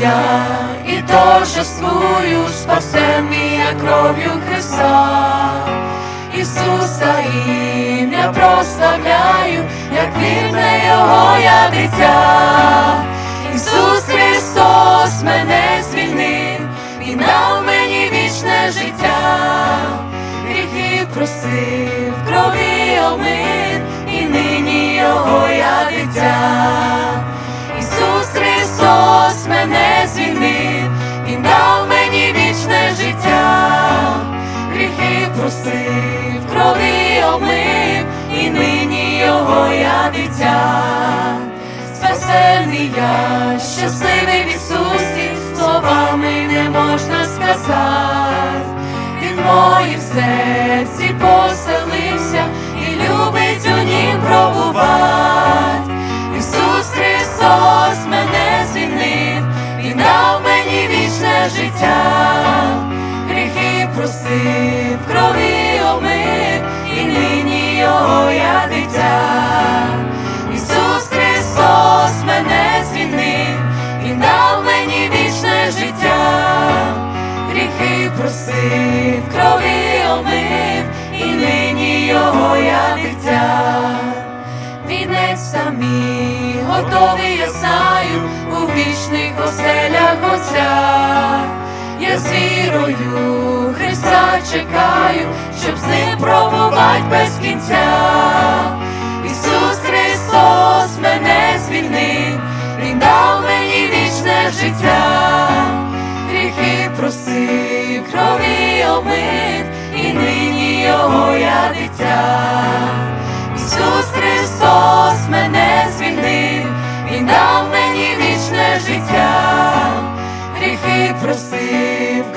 я і торжествую, спасений я кров'ю Христа. Ісуса ім'я прославляю, як вірне Його я дитя. Ісус Христос мене звільнив, Він дав мені вічне життя, гріхи просив, гріхи простив, крові омив, і нині Його я дитя. Спасений я, щасливий в Ісусі, словами не можна сказати. Він моїм серці поселився і любить у нім пробувати. Ісус Христос мене звільнив, Він дав мені вічне життя, просив, крові омив, і нині Його я дитя. Вінець самі готовий, я знаю, у вічних оселях Отця. Я з вірою Христа чекаю, щоб з ним пробувати без кінця. Ісус Христос мене звільнив, Він дав мені вічне життя, життя, гріхи простив.